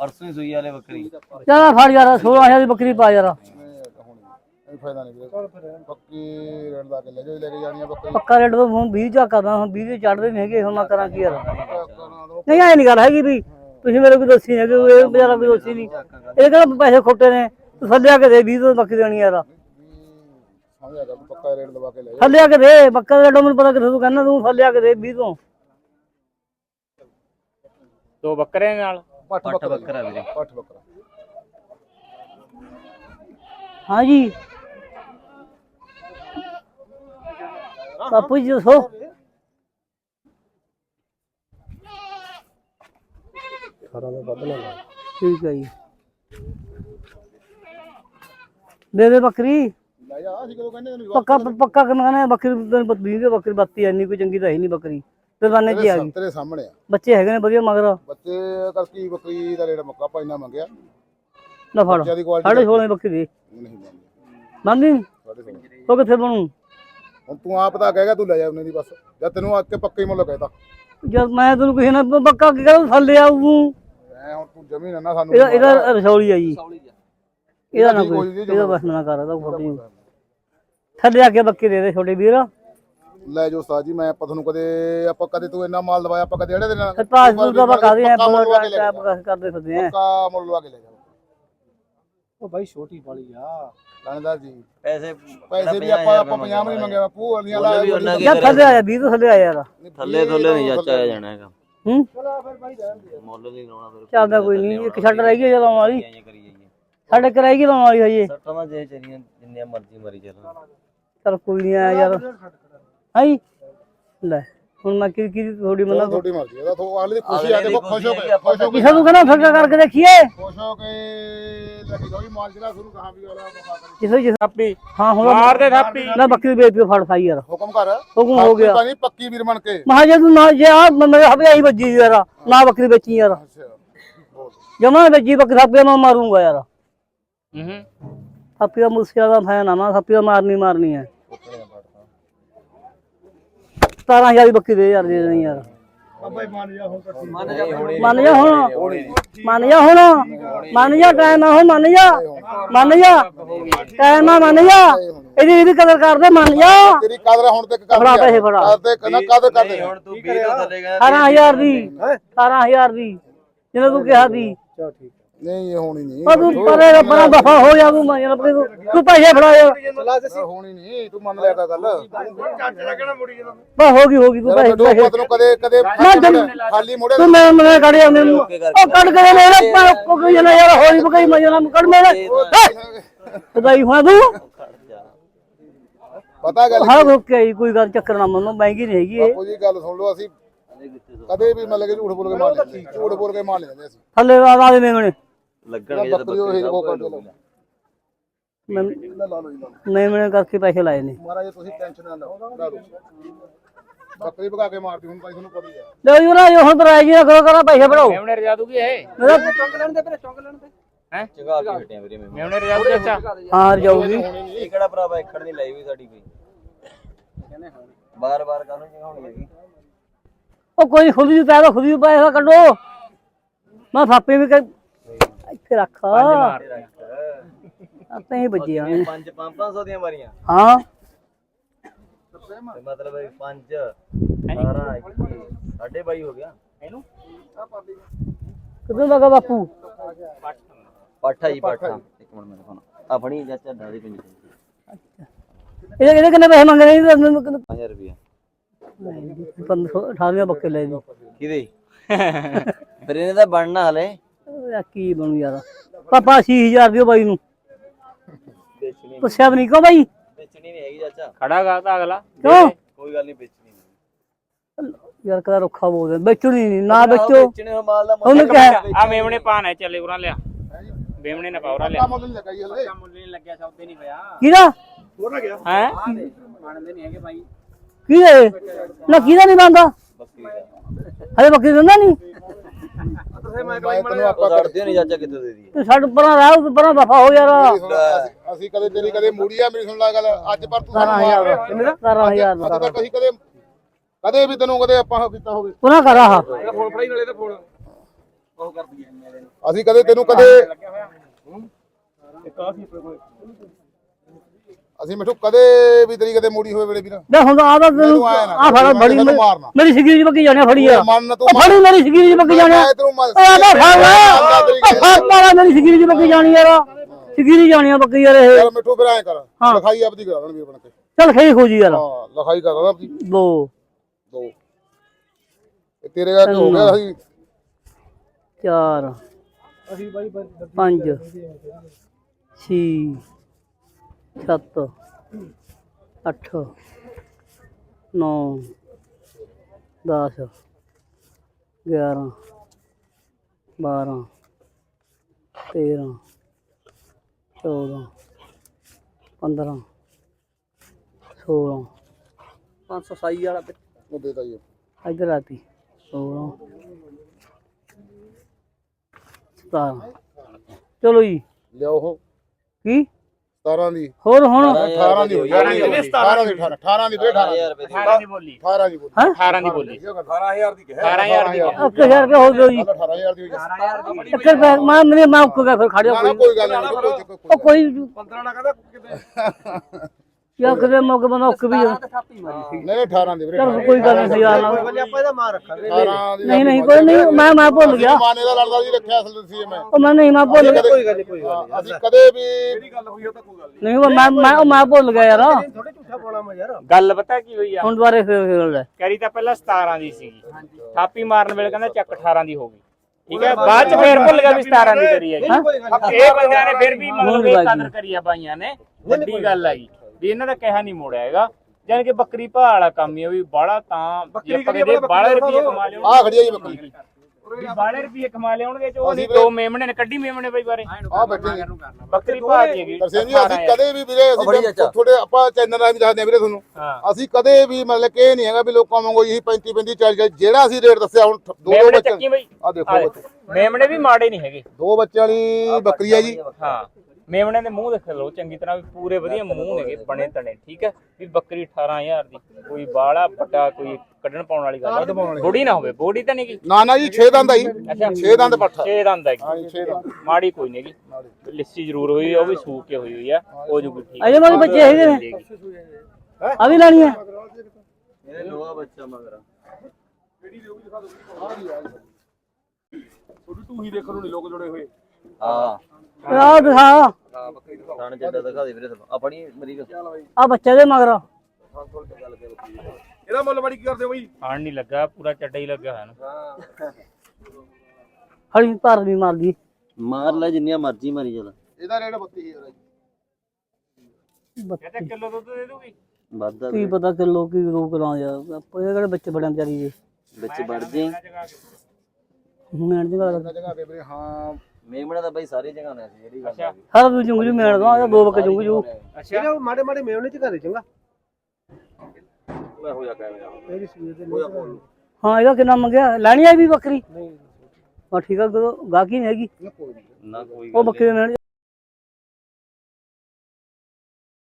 ਪਰਸੋਂ ਹੀ ਸੂਈ ਵਾਲੇ ਬੱਕਰੀ। ਚੱਲ ਫੜ ਯਾਰ 16000 ਦੀ ਬੱਕਰੀ ਪਾ ਯਾਰ। ਇਹ ਫਾਇਦਾ ਨਹੀਂ ਵੀਰੇ। ਪੱਕੀ ਰੇਟ ਲਾ ਕੇ ਲੈ ਜਾਓ ਲੈ ਕੇ ਜਾਣੀ ਆ ਬੱਕਰੀ ਪੱਕਾ ਰੇਟ ਤੋਂ ਹੁਣ 20 ਚਾ ਕਰਦਾ ਹੁਣ 20 ਦੇ ਚੜਦੇ ਨਹੀਂ ਹੈਗੇ ਹੁਣ ਮੈਂ ਕਰਾਂ ਕੀ ਯਾਰ? ਕਰਾ ਦਿਓ। ਨਹੀਂ ਐ ਨਹੀਂ ਗੱਲ ਹੈਗੀ ਵੀ ਤੁਸੀਂ ਮੇਰੇ ਕੋਈ ਦੱਸੀ ਨਹੀਂ ਕਿ ਇਹ ਬਜ਼ਾਰਾ ਕੋਈ ਦੱਸੀ ਨਹੀਂ ਇਹ ਕਹਿੰਦਾ ਪੈਸੇ ਖੋਟੇ ਨੇ? ਤੂੰ ਥੱਲੇ ਆ ਕੇ ਦੇ 20 ਤੋਂ ਬੱਕਰੀ ਦੇਣੀ ਯਾਰ। ਸਮਝ ਆ ਗਿਆ ਵੀ ਪੱਕਾ ਰੇਟ ਲਵਾ ਕੇ ਲੈ ਜਾਓ। ਥੱਲੇ ਆ ਕੇ ਦੇ ਬੱਕਾ ਦਾ ਰੇਟ ਮੈਨੂੰ ਪਤਾ ਕਿੱਥੇ ਤੂੰ ਕਹਿੰਦਾ ਤੂੰ ਥੱਲੇ ਆ ਕੇ ਦੇ 20 ਤੋਂ। ਦੋ ਬੱਕਰੇ ਨਾਲ। ਪੱਠ ਪੱਠ ਬੱਕਰਾ ਬੱਕਰਾ ਵੀਰੇ। ਪੱਠ ਬੱਕਰਾ। ਹਾਂ ਜੀ। ਬਾਪੂ ਜੀ ਦੱਸੋ। ਠੀਕ ਹੈ ਜੀ। ਦੇ ਦੇ ਬੱਕਰੀ। ਲੈ ਜਾ ਅਸੀਂ ਕਦੋਂ ਕਹਿੰਦੇ ਤੈਨੂੰ ਪੱਕਾ ਪੱਕਾ ਕਰਨ ਕਹਿੰਦੇ ਬੱਕਰੀ ਤੈਨੂੰ ਪਤਾ ਵੀ ਬੱਕਰੀ ਬੱਤੀ ਐਨੀ ਕੋਈ ਚੰਗੀ ਤਾਂ ਹੈ ਨਹੀਂ ਬੱਕਰੀ। ਤੇ ਬਾਨੇ ਜੀ ਆ ਗਈ ਤੇਰੇ ਸਾਹਮਣੇ ਆ। ਬੱਚੇ ਹੈਗੇ ਨੇ ਵਧੀਆ ਮਗਰ। ਬੱਚੇ ਕਰਕੇ ਬੱਕਰੀ ਦਾ ਰੇਟ ਮੁੱਕਾ ਆਪਾਂ ਇੰਨਾ ਮੰਗਿਆ। ਨਾ ਫੜ। ਬੱਚਿਆਂ ਦੀ ਕੁਆਲਿਟੀ ਸਾਢੇ 16 ਦੀ ਬੱਕਰੀ ਦੇ। ਨਹੀਂ ਮੰਨਦੀ। ਨੀ? ਸਾਡੇ ਕੋਲ। ਉਹ ਕਿੱਥੇ ਬਣੂ? ਹੁਣ ਤੂੰ ਆਪ ਤਾਂ ਕਹੇਗਾ ਤੂੰ ਲੈ ਜਾ ਉਹਨੇ ਦੀ ਬਸ। ਜਦ ਤੈਨੂੰ ਆ ਕੇ ਪੱਕੇ ਮੁੱਲ ਕਹਿਤਾ। ਜਦ ਮੈਂ ਤੈਨੂੰ ਕਿਸੇ ਨੇ ਪੱਕਾ ਕੀ ਕਰਾਂ ਥੱਲੇ ਆਊ ਐ ਹੁਣ ਤੂੰ ਜਮੀਨ ਨਾ ਸਾਨੂੰ ਇਹਦਾ ਇਹਦਾ ਰਸੌਲੀ ਆ ਜੀ। ਇਹਦਾ ਨਾ ਕੋਈ ਜੀ, ਇਹਦਾ ਬਸ ਨਾ ਕਰ ਇਹਦਾ ਫੋਟੀ ਥੱਲੇ ਆ ਕੇ ਬੱਕੀ ਦੇ ਦੇ ਛੋਟੇ ਵੀਰ। ਲੈ ਜੋ ਉਸਤਾਦ ਜੀ ਮੈਂ ਆਪਾਂ ਤੁਹਾਨੂੰ ਕਦੇ ਆਪਾਂ ਕਦੇ ਤੂੰ ਇੰਨਾ ਮਾਲ ਦਵਾਇਆ ਆਪਾਂ ਕਦੇ ਇਹੜੇ ਦੇ ਨਾਲ ਫਿਰ ਪਾਸ ਨੂੰ ਤਾਂ ਬਕਾ ਦੇ ਪੱਕਾ ਮੁੱਲ ਲਵਾ ਕੇ ਲੈ ਜਾ ਟੈਪ ਕਰਦੇ ਫਿਰਦੇ ਆ ਪੱਕਾ ਮੁੱਲ ਲਵਾ ਕੇ ਲੈ ਜਾ ਉਹ ਬਾਈ ਛੋਟੀ ਵਾਲੀ ਆ। ਲਾਣੇਦਾਰ ਜੀ। ਪੈਸੇ ਪੈਸੇ ਵੀ ਆਪਾਂ ਆਪਾਂ 50 ਨਹੀਂ ਮੰਗਿਆ ਬਾਪੂ ਵਾਲੀਆਂ ਉਹਨਾਂ ਯਾਰ ਥੱਲੇ ਆ ਜਾ 20 ਤੋਂ ਥੱਲੇ ਆ ਯਾਰ। ਥੱਲੇ ਥੱਲੇ ਨਹੀਂ ਚਾਚਾ ਆ ਜਾਣਾ ਹੈਗਾ। ਹੂੰ? ਮੁੱਲ ਨਹੀਂ ਲਾਉਣਾ ਫਿਰ ਚੱਲਦਾ ਕੋਈ ਨਹੀਂ ਇੱਕ ਛੱਡ ਰਹਿ ਗਈ ਲਾਉਣ ਵਾਲੀ। ਐਂ ਕਰੀ ਜਾਈਏ। ਸਾਡੇ ਕਰਾਏਗੀ ਲਾਉਣ ਵਾਲੀ ਹਜੇ? ਸੱਟਾਂ ਦਾ ਜੇ ਚਰੀਆਂ ਜਿੰਨੀਆਂ ਮਰਜ਼ੀ ਮਰੀ ਚੱਲਣ। ਚਲ ਕੋਈ ਨਹੀਂ ਆ ਯਾਰ। ਹਾਈ ਲੈ ਹੁਣ ਮੈਂ ਕੀ ਕੀ ਥੋੜੀ ਮਤਲਬ ਤੁਹਾਡੀ ਮਰਜ਼ੀ ਇਹਦਾ ਤੋਂ ਅਗਲੇ ਦੀ ਖੁਸ਼ੀ ਆ ਦੇਖੋ ਖੁਸ਼ ਹੋ ਕੇ ਖੁਸ਼ ਹੋ ਕੇ ਕਿਸੇ ਨੂੰ ਕਹਿੰਦਾ ਫਰਕਾ ਕਰਕੇ ਦੇਖੀਏ? ਖੁਸ਼ ਹੋ ਕੇ ਲੈ ਜਾਓ ਜੀ ਮਾਲ ਜਿਹੜਾ ਤੁਹਾਨੂੰ ਕਹਾਂ ਵੀ ਵਾਲਾ ਬਖਾ ਕਰ ਜਿਸੇ ਥਾਪੀ। ਹਾਂ ਹੁਣ ਮਾਰ ਦੇ ਥਾਪੀ। ਨਾ ਬੱਕਰੀ ਵੇਚ ਕੇ ਫੜ ਖਾਈ ਯਾਰ। ਹੁਕਮ ਕਰ। ਹੁਕਮ ਹੋ ਗਿਆ। ਤਾਂ ਨਹੀਂ ਪੱਕੀ ਵੀਰ ਬਣ ਕੇ। ਮਹਾ ਜੇ ਤੂੰ ਨਾ ਜੇ ਆ ਮੇਰੇ ਹਵੇ ਵੱਜੀ ਯਾਰ ਨਾ ਬੱਕਰੀ ਵੇਚੀ ਯਾਰ। ਜਮਾ ਵੇਚੀ ਬੱਕਰੀ ਥਾਪੀਆਂ ਮੈਂ ਮਾਰੂੰਗਾ ਯਾਰ। ਹੂੰ। ਥਾਪੀਆਂ ਮੁਸਿਆ ਦਾ ਫੈਨ ਆ ਮੈਂ ਥਾਪੀਆਂ ਮਾਰਨੀ ਮਾਰਨੀ ਹੈ। 17000 ਦੀ ਬੱਕਰੀ ਦੇ ਯਾਰ ਦੇ ਦੇਣੀ ਯਾਰ। ਮੰਨ ਜਾ ਹੁਣ ਮੰਨ ਜਾ ਹੁਣ। ਮੰਨ ਜਾ ਟਾਈਮ ਹੁਣ ਮੰਨ ਜਾ। ਮੰਨ ਜਾ। ਟਾਈਮ ਆ ਮੰਨ ਜਾ। ਇਹਦੀ ਇਹਦੀ ਕਦਰ ਕਰਦੇ ਮੰਨ ਜਾ। ਤੇਰੀ ਕਦਰ ਹੁਣ ਤੱਕ ਕਰ ਫੜਾ ਪੈਸੇ ਫੜਾ। ਕਰਦੇ ਕਹਿੰਦਾ ਕਦਰ ਕਰਦੇ ਹੁਣ ਤੂੰ 20 ਤੋਂ ਥੱਲੇ ਕਹਿੰਦਾ 18000 ਦੀ 18000 ਦੀ। ਜਿਹਨੇ ਤੂੰ ਕਿਹਾ ਸੀ। ਨਹੀਂ ਇਹ ਹੋਣੀ ਨਹੀਂ। ਉਹ ਤੂੰ ਪਰੇ ਬੜਾ ਦਫਾ ਹੋ ਜਾ ਤੂੰ ਮੈਂ ਆਪਣੀ ਤੂੰ ਤੂੰ ਪੈਸੇ ਫੜਾ ਯਾਰ ਇਹ ਹੋਣੀ ਨਹੀਂ ਤੂੰ ਮੰਨ ਲਿਆ ਕਰ ਗੱਲ। ਬਸ ਹੋ ਗਈ ਹੋ ਗਈ ਤੂੰ ਪੈਸੇ ਦੋ ਪੈਸੇ ਪਤ ਨੂੰ ਕਦੇ ਕਦੇ ਖਾਲੀ ਮੋੜੇ ਤੂੰ ਮੈਂ ਮੈਂ ਕੜਿਆ ਮੈਨੂੰ ਉਹ ਕੱਢ ਕੇ ਮੇਰੇ ਪਰ ਕੋਈ ਜਨਾ ਯਾਰ ਹੋਰੀ ਬਕਈ ਮੈਂ ਜਨਾ ਕੱਢ ਮੇਰੇ। ਸਦਾਈ ਹੋਇਆ ਤੂੰ? ਪਤਾ ਗੱਲ ਹਾਂ ਰੁਕ ਕੇ ਕੋਈ ਗੱਲ ਚੱਕਰ ਨਾ ਮੰਨੋ ਮਹਿੰਗੀ ਨਹੀਂ ਹੈਗੀ ਇਹ। ਬਾਪੂ ਜੀ ਗੱਲ ਸੁਣ ਲਓ ਅਸੀਂ। ਕਦੇ ਵੀ ਮਤਲਬ ਕਿ ਝੂਠ ਬੋਲ ਕੇ ਮਾਰ ਲੈਂਦੇ ਝੂਠ ਬੋਲ ਕੇ ਮਾਰ ਲੈਂਦੇ ਅਸੀਂ। ਥੱਲੇ ਆ ਦੇ ਮੇਮਣੇ। ਲੱਗਣਗੇ ਤਾਂ ਬੱਕਰੀ ਉਹ ਹੀ ਮੈਂ ਲਾ ਲਓ ਜੀ ਲਾ ਮੇਮਣੇ ਕਰਕੇ ਪੈਸੇ ਲਾਏ ਨੇ। ਮਹਾਰਾਜ ਤੁਸੀਂ ਟੈਨਸ਼ਨ ਨਾ ਲਓ ਲਾ ਲਓ। ਬੱਕਰੀ ਭਗਾ ਕੇ ਮਾਰਦੀ ਹੁਣ ਭਾਈ ਤੁਹਾਨੂੰ ਪਤਾ ਹੀ ਹੈ। ਲਓ ਜੀ ਨਾ ਜੋ ਹੁਣ ਜੀ ਕਰੋ ਕਰਾ ਪੈਸੇ ਫੜਾਓ। ਮੇਵਣੇ ਰਜਾ ਦੂਗੀ ਇਹ। ਮੇਰਾ ਹੈ? ਚਗਾ ਕੇ ਹਟਿਆ ਵੀਰੇ ਮੈਂ ਮੇਵਣੇ ਰਜਾ ਦੂਗੀ ਅੱਛਾ। ਹਾਂ ਜਾਊਗੀ। ਇਹ ਕਿਹੜਾ ਭਰਾਵਾ ਇੱਖੜ ਨਹੀਂ ਲਾਈ ਵੀ ਸਾਡੀ ਕੋਈ। ਬਾਰ ਬਾਰ ਕਾਹਨੂੰ ਚਗਾਉਣੀ ਹੈਗੀ? ਉਹ ਕੋਈ ਖੁਦ ਹੀ ਪੈਸਾ ਖੁਦ ਹੀ ਪੈਸਾ ਕੱਢੋ। ਮੈਂ ਥਾਪੇ ਵੀ ਇੱਥੇ ਰੱਖ। ਆਪੇ ਹੀ ਵੱਜਿਆ ਨੇ ਪੰਜ 500 ਦੀਆਂ ਮਾਰੀਆਂ। ਹਾਂ। ਤੇ ਮਤਲਬ ਇਹ ਪੰਜ 12 21 ਸਾਢੇ 22 ਹੋ ਗਿਆ। ਇਹਨੂੰ ਕਿਦੋਂ ਲਗਾ ਬਾਪੂ? ਪਾਠਾ ਜੀ ਪਾਠਾ ਇੱਕ ਮਿੰਟ ਮੇਰੇ ਫੋਨ ਆ ਫੜੀ ਚਾਚਾ ਦਾਦੀ ਪਿੰਡ ਇਹਦੇ ਇਹਦੇ ਕਿੰਨੇ ਪੈਸੇ ਮੰਗਦੇ ਨੇ 5000 ਰੁਪਇਆ 1500 18 ਬੱਕੇ ਲੈ ਜੀ। ਕਿਹਦੇ? ਫਿਰ ਇਹਨੇ ਤਾਂ ਬਣਨਾ ਹਲੇ। ਕੀ ਬਣੂ ਯਾਰ? ਪਾਪਾ 8000 ਦਿਓ ਬਾਈ ਨੂੰ। ਵੇਚਣੀ ਪੁੱਛਿਆ ਵੀ ਨਹੀਂ ਕਿਉਂ ਬਾਈ? ਵੇਚਣੀ ਨਹੀਂ ਹੈਗੀ ਚਾਚਾ। ਖੜਾ ਗਾ ਤਾਂ ਅਗਲਾ। ਕਿਉਂ? ਕੋਈ ਗੱਲ ਨਹੀਂ ਵੇਚਣੀ ਨਹੀਂ। ਯਾਰ ਕਦਾ ਰੁੱਖਾ ਬੋਲਦੇ ਵੇਚਣੀ ਨਹੀਂ ਨਾ ਵੇਚੋ। ਵੇਚਣੇ ਹੋਏ ਮਾਲ ਦਾ ਉਹਨੂੰ ਕਿਹਾ ਆ ਮੇਵਣੇ ਪਾਣ ਹੈ ਚੱਲੇ ਉਰਾਂ ਲਿਆ। ਮੇਵਣੇ ਨਾ ਪਾਉਰਾ ਲਿਆ। ਮੁੱਲ ਨਹੀਂ ਲੱਗਾ ਜੀ ਹਲੇ ਮੁੱਲ ਨਹੀਂ ਲੱਗਿਆ ਸੌਦੇ ਨਹੀਂ ਹੋਇਆ। ਕਿਹਦਾ? ਹੈ? ਮੰਨਦੇ ਨਹੀਂ ਹੈਗੇ ਬਾਈ। ਕਿਹਦੇ? ਨਾ ਕਿਹਦਾ ਨਹੀਂ ਬੰਦਾ ਬੱਕਰੀ ਦਾ। ਹਲੇ ਬੱਕਰੀ ਦਿੰਦਾ ਨਹੀਂ ਮੈਂ ਤੈਨੂੰ ਆਪਾਂ ਛੱਡਦੇ ਨਹੀਂ ਚਾਚਾ ਕਿੱਥੋਂ ਦੇ ਦੀ ਤੇ ਛੱਡ ਪਰਾਂ ਰਹਿ ਪਰਾਂ ਦਫਾ ਹੋ ਯਾਰ। ਅਸੀਂ- ਕਦੇ ਤੇਰੀ ਕਦੇ ਮੂੜੀ ਆ ਮੇਰੀ ਸੁਣ ਲੈ ਗੱਲ। ਅੱਜ ਪਰ ਤੂੰ ਸਾਨੂੰ 17000 ਮਾਰ ਦਾ ਕਿੰਨੇ ਦਾ? 17000 ਦਾ ਅਸੀਂ ਕਦੇ ਕਦੇ ਵੀ ਤੈਨੂੰ ਕਦੇ ਆਪਾਂ ਕੀਤਾ ਹੋਵੇ। ਪੁਨਾ ਕਰ ਆਹ ਫੋਨ ਫੜਾਈ ਨਾਲੇ ਤੇ ਫੋਨ। ਉਹ ਕਰਦੀ ਐ ਅਸੀਂ ਕਦੇ ਤੈਨੂੰ ਕਦੇ ਅਸੀਂ ਮਿੱਠੂ ਕਦੇ ਵੀ ਤੇਰੀ ਕਦੇ ਮੋੜੀ ਹੋਵੇ ਵੇਲੇ ਵੀਰ। ਲੈ ਹੁਣ ਆ ਤਾਂ ਤੈਨੂੰ ਆ ਫੜ ਮਾਰਨਾ। ਮੇਰੀ ਸਿਗਰੀ ਚ ਬੱਕੀ ਜਾਣਿਆ ਫੜੀ ਆ। ਫੜੀ ਮੇਰੀ। ਸਿਗਰੀ ਚ ਬੱਕੀ ਜਾਣਿਆ। ਮੈਂ ਓਏ ਆ ਤਾਂ ਫੜ ਲੈ। ਫੜ ਮਾਰਾ ਮੇਰੀ ਸਿਗਰੀ ਚ ਬੱਕੀ ਜਾਣੀ ਯਾਰ। ਸਿਗਰੀ ਜਾਣੀ ਆ ਬੱਕੀ ਯਾਰ ਇਹ। ਚੱਲ ਮਿੱਠੂ ਫਿਰ ਐਂ ਕਰ ਹਾਂ। ਲਿਖਾਈ ਆਪਦੀ ਕਰਾ ਦੇਣ ਵੀਰ ਬਣ ਕੇ ਚੱਲ ਖਈ ਖੋਜੀ ਯਾਰ। ਹਾਂ ਲਿਖਾਈ ਕਰ ਆਪਦੀ। ਦੋ। ਦੋ। ਇਹ ਤੇਰੇ ਕਰਕੇ ਹੋ ਗਿਆ ਅਸੀਂ ਚਾਰ। ਅਸੀਂ ਬਾਈ ਪੰਜ। ਛੇ। ਸੱਤ ਅੱਠ ਨੌ ਦਸ ਗਿਆਰਾਂ ਬਾਰਾਂ ਤੇਰਾਂ ਚੌਦਾਂ ਪੰਦਰਾਂ ਸੋਲਾਂ। ਪੰਜ ਸੌ ਸਾਈ ਵਾਲਾ ਉਹ ਦੇਤਾ ਜੀ ਇੱਧਰ ਆਤੀ ਸੋਲਾਂ ਸਤਾਰਾਂ। ਚਲੋ ਜੀ। ਲਿਆਓ ਉਹ। ਕੀ? 17 ਦੀ। ਹੋਰ ਹੁਣ? 18 ਦੀ ਹੋਈ। 18 ਦੀ 18 ਦੀ 18 ਦੀ ਵੀਰੇ 18 ਯਾਰ 18 ਦੀ ਬੋਲੀ। 18 ਦੀ ਬੋਲੀ। 18 ਦੀ ਬੋਲੀ। 18000 ਦੀ ਕਿਹਾ। 18000 ਦੀ। ਰੁਪਏ ਹੋ ਜੀ। 18000 ਦੀ ਹੋਈ। ਇੱਕ ਰੁਪਏ ਮੈਂ ਮੇਰੇ ਮੈਂ ਉੱਕ ਗਿਆ ਫਿਰ ਖੜ ਜਾ ਨਾ ਨਾ ਕੋਈ ਗੱਲ ਨਹੀਂ। ਕੋਈ ਕੋਈ 15 ਨਾ ਕਹਿੰਦਾ ਕਿਤੇ। ਯਾ ਕਦੇ ਮੌਕੇ ਬੰਦਾ ਉੱਕ ਵੀ ਆ। ਨਹੀਂ ਨਹੀਂ 18 ਦੀ ਵੀਰੇ ਚੱਲ ਕੋਈ ਗੱਲ ਨਹੀਂ ਯਾਰ ਨਾਲ। ਆਪਾਂ ਇਹਦਾ ਮਾਰ ਰੱਖਾਂਗੇ। 18 ਦੀ ਨਹੀਂ ਨਹੀਂ ਕੋਈ ਨਹੀਂ ਮੈਂ ਮੈਂ ਭੁੱਲ ਗਿਆ। ਮਾਨੇ ਦਾ ਲੜਦਾ ਜੀ ਰੱਖਿਆ ਅਸਲ ਸੀ ਮੈਂ ਉਹ ਮੈਂ ਨਹੀਂ ਮੈਂ ਭੁੱਲ ਗਿਆ। ਕੋਈ ਗੱਲ ਨਹੀਂ ਕੋਈ ਗੱਲ ਹਾਂ, ਅਸੀਂ ਕਦੇ ਵੀ ਨਹੀਂ ਉਹ ਮੈਂ ਮੈਂ ਉਹ ਮੈਂ ਭੁੱਲ ਗਿਆ ਯਾਰ। ਨਹੀਂ ਥੋੜੇ ਝੂਠਾ ਪਾਉਣਾ ਮੈਂ ਯਾਰ। ਗੱਲ ਪਤਾ ਕੀ ਹੋਈ ਆ? ਹੁਣ ਦੁਬਾਰੇ ਫੇਰ ਫੇਰ ਲੈ। ਕਰੀ ਤਾਂ ਪਹਿਲਾਂ 17 ਦੀ ਸੀਗੀ। ਥਾਪੀ ਮਾਰਨ ਵੇਲੇ ਕਹਿੰਦਾ ਚੱਕ 18 ਦੀ ਹੋ ਗਈ। ਠੀਕ ਹੈ? ਬਾਅਦ ਚ ਫੇਰ ਭੁੱਲ ਗਿਆ ਵੀ 17 ਦੀ ਕਰੀ ਹੈਗੀ ਇਹ ਬੰਦਿਆਂ ਨੇ ਫਿਰ ਵੀ ਮਤਲਬ ਇਹ ਕਦਰ ਕਰੀ ਆ ਬਾਈਆਂ ਨੇ। ਵੱਡੀ ਗੱਲ ਆਈ ਵੀ ਇਹਨਾਂ ਦਾ ਕਿਹਾ ਨਹੀਂ ਮੋੜਿਆ ਹੈਗਾ। ਜਾਨ ਕਿ ਬੱਕਰੀ ਭਾਅ ਵਾਲਾ ਕੰਮ ਹੀ ਆ ਵੀ ਬਾਹਲਾ ਤਾਂ ਜੇ ਆਪਾਂ ਕਹਿੰਦੇ ਰੁਪਏ ਕਮਾ ਲਿਓ। ਆ ਖੜੀ ਆ ਜੀ ਬੱਕਰੀ ਵੀ ਬਾਹਲੇ ਰੁਪਏ ਕਮਾ ਲਿਆਉਣਗੇ ਉਹ ਨਹੀਂ ਦੋ ਮੇਮਣੇ ਨੇ ਕੱਢੀ ਮੇਮਣੇ ਬਈ ਬਾਰੇ। ਆ ਬੈਠੇ ਜੀ ਬੱਕਰੀ। ਭਾਅ ਦੀ ਹੈਗੀ। ਤਰਸੇਮ ਜੀ ਅਸੀਂ ਕਦੇ ਵੀ ਵੀਰੇ ਅਸੀਂ ਥੋੜੇ ਆਪਾਂ ਚੈਨਲ ਰਾਹੀਂ ਵੀ ਦੱਸਦੇ ਆ ਵੀਰੇ ਤੁਹਾਨੂੰ। ਅਸੀਂ ਕਦੇ ਵੀ ਮਤਲਬ ਕਿ ਇਹ ਨਹੀਂ ਹੈਗਾ ਵੀ ਲੋਕਾਂ ਵਾਂਗੂ ਇਹੀ 35 35 40 40 ਜਿਹੜਾ ਅਸੀਂ ਰੇਟ ਦੱਸਿਆ ਹੁਣ ਦੋ ਦੋ ਬੱਚੇ ਆ ਦੇਖੋ ਬੱਚੇ। ਮੇਮਣੇ ਵੀ ਮਾੜੇ ਨਹੀਂ ਹੈਗੇ। ਦੋ ਬੱਚਿਆਂ ਵਾਲੀ ਬੱਕਰੀ ਆ ਜੀ। ਹਾਂ। ਮੇਮਣੇ ਦੇ ਮੂੰਹ ਦੇਖ ਲਓ ਚੰਗੀ ਤਰ੍ਹਾਂ ਵੀ ਪੂਰੇ ਵਧੀਆ ਮੂੰਹ ਨੇਗੇ ਬਣੇ ਤਣੇ ਠੀਕ ਹੈ? ਵੀ ਬੱਕਰੀ 18000 ਦੀ ਕੋਈ ਬਾਲਾ ਵੱਡਾ ਕੋਈ ਕੱਢਣ ਪਾਉਣ ਵਾਲੀ ਗੱਲ ਬੋੜੀ ਨਾ ਹੋਵੇ ਬੋੜੀ ਤਾਂ ਨਹੀਂ ਗਈ ਨਾ ਨਾ ਜੀ 6 ਦੰਦ ਆਈ ਅੱਛਾ 6 ਦੰਦ ਪੱਠਾ। 6 ਦੰਦ ਹਾਂ ਹੈਗੀ ਜੀ 6 ਦੰਦ। ਮਾੜੀ ਕੋਈ ਨਹੀਂਗੀ ਲਿੱਸੀ ਜ਼ਰੂਰ ਹੋਈ ਆ, ਉਹ ਵੀ ਸੂਕ ਕੇ ਹੋਈ ਹੋਈ ਆ ਉਹ ਜੂ। ਠੀਕ। ਅਜੇ ਮਾਰੇ ਬੱਚੇ ਹੈਗੇ। ਨੇ ਆ ਵੀ ਲੈਣੀ ਹੈ ਮੇਰੇ ਲੋਹਾ ਬੱਚਾ ਮਗਰ। ਹਾਂ। ਆ ਦਿਖਾ। ਥਾਣ ਚੱਡਾ ਦਿਖਾ ਦੇ ਵੀਰੇ ਆ। ਫੜੀ ਮਰੀ ਆ ਬੱਚੇ ਦੇ ਮਗਰ। ਇਹਦਾ ਮੁੱਲ ਬੜੀ ਕੀ ਕਰਦੇ ਹੋ ਬਈ? ਆਣ ਨਹੀਂ ਲੱਗਾ ਪੂਰਾ ਚੱਡਾ ਹੀ ਲੱਗਾ ਹੋਇਆ ਨਾ ਹਲੀ ਭਰ ਵੀ ਮਾਰਦੀ ਮਾਰ ਲੈ ਜਿੰਨੀਆਂ ਮਰਜ਼ੀ ਮਾਰੀ ਚੱਲ। ਇਹਦਾ ਰੇਟ 32000 ਹੈ ਜੀ। ਕਹਿੰਦਾ ਕਿਲੋ ਦੁੱਧ ਦੇ ਦੂਗੀ? ਵੱਧਦਾ ਕੀ ਪਤਾ ਕਿਲੋ ਕੀ ਦੋ ਕਰਾਂ ਯਾਰ। ਆਪਾਂ ਇਹ ਕਿਹੜੇ ਬੱਚੇ ਬੜਿਆਂ ਵਿਚਾਰੀ ਦੇ। ਵਿੱਚ ਵੜ ਜੇ। ਮੈਂ ਦੀ ਗੱਲ ਜਗ੍ਹਾ ਜਗ੍ਹਾ ਤੇ ਵੀਰੇ ਹਾਂ। ਮੇਮਣਾ ਤਾਂ ਬਈ ਸਾਰੀ ਜਗ੍ਹਾ ਨੇ ਸੀ ਜਿਹੜੀ ਗੱਲ ਅੱਛਾ। ਹਰ ਵੀ ਜੁੰਗ ਜੂ ਮੈਂ ਦਾ ਦੋ ਬੱਕੇ ਜੁੰਗ ਜੂ ਅੱਛਾ। ਮਾੜੇ ਮਾੜੇ ਮੇਵਣੇ ਚ ਘਰੇ ਚੰਗਾ। ਮੈਂ ਹੋ ਜਾ ਕਹਿ ਮੇਰੀ ਸੂਏ ਤੇ ਨਹੀਂ ਹਾਂ ਇਹਦਾ ਕਿੰਨਾ ਮੰਗਿਆ? ਲੈਣੀ ਆ ਇਹ ਵੀ ਬੱਕਰੀ? ਹਾਂ ਠੀਕ ਆ ਗਾਕੀ ਨਹੀਂ ਹੈਗੀ। ਨਾ ਕੋਈ ਉਹ ਬੱਕਰੀ